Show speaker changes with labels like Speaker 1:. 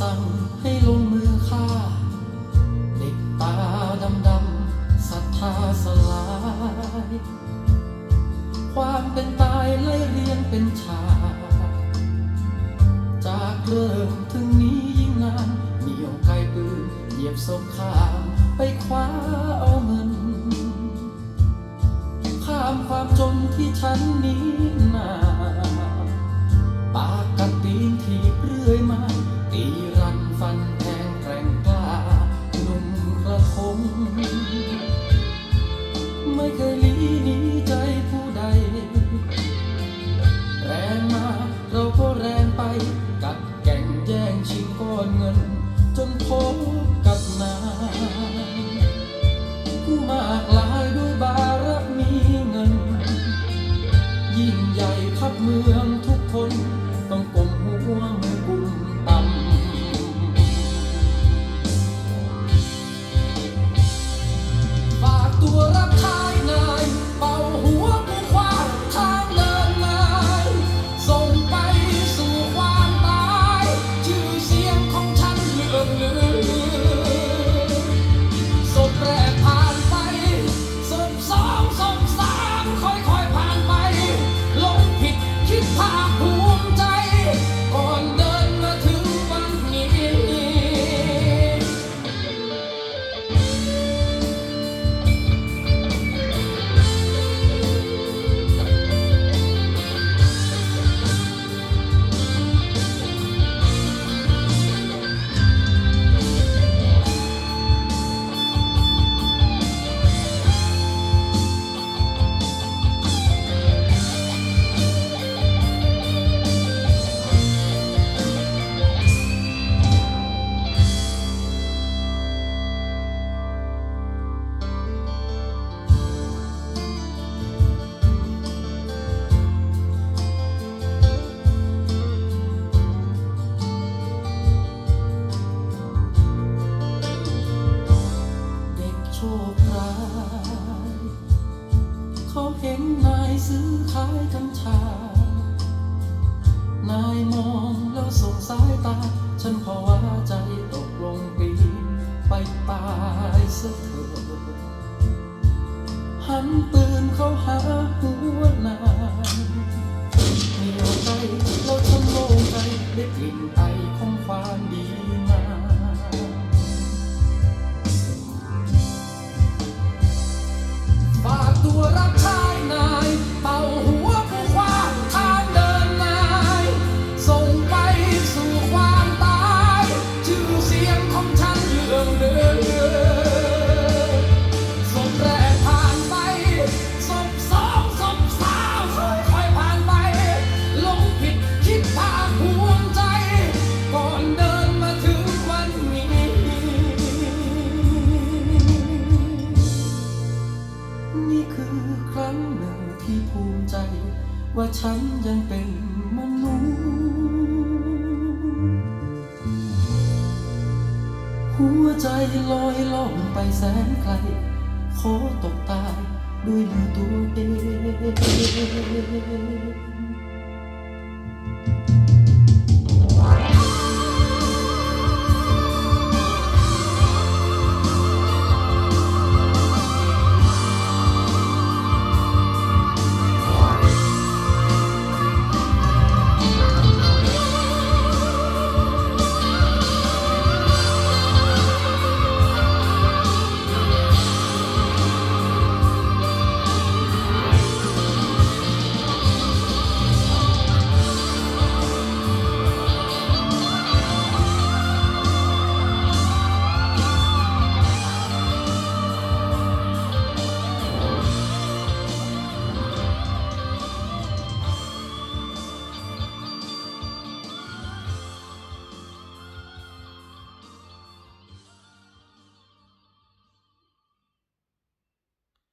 Speaker 1: สั่งให้ลงมือฆ่า เด็กตาดำดำศรัทธาสลาย ความเป็นตายไล่เรียงเป็นฉากจากเริ่มถึงนี้ยิ่งนานเหนียวไกลปืนเหยียบศพข้ามไปคว้าเอาเงิน ข้ามความจนที่ฉันนี้นา You. หันปืนเขาหาหัวนายไม่เอาใจเราทำโลกใจได้กลิ่น ใจลอยล่องไปแสนไกล ขอตกตายด้วยมือตัวเอง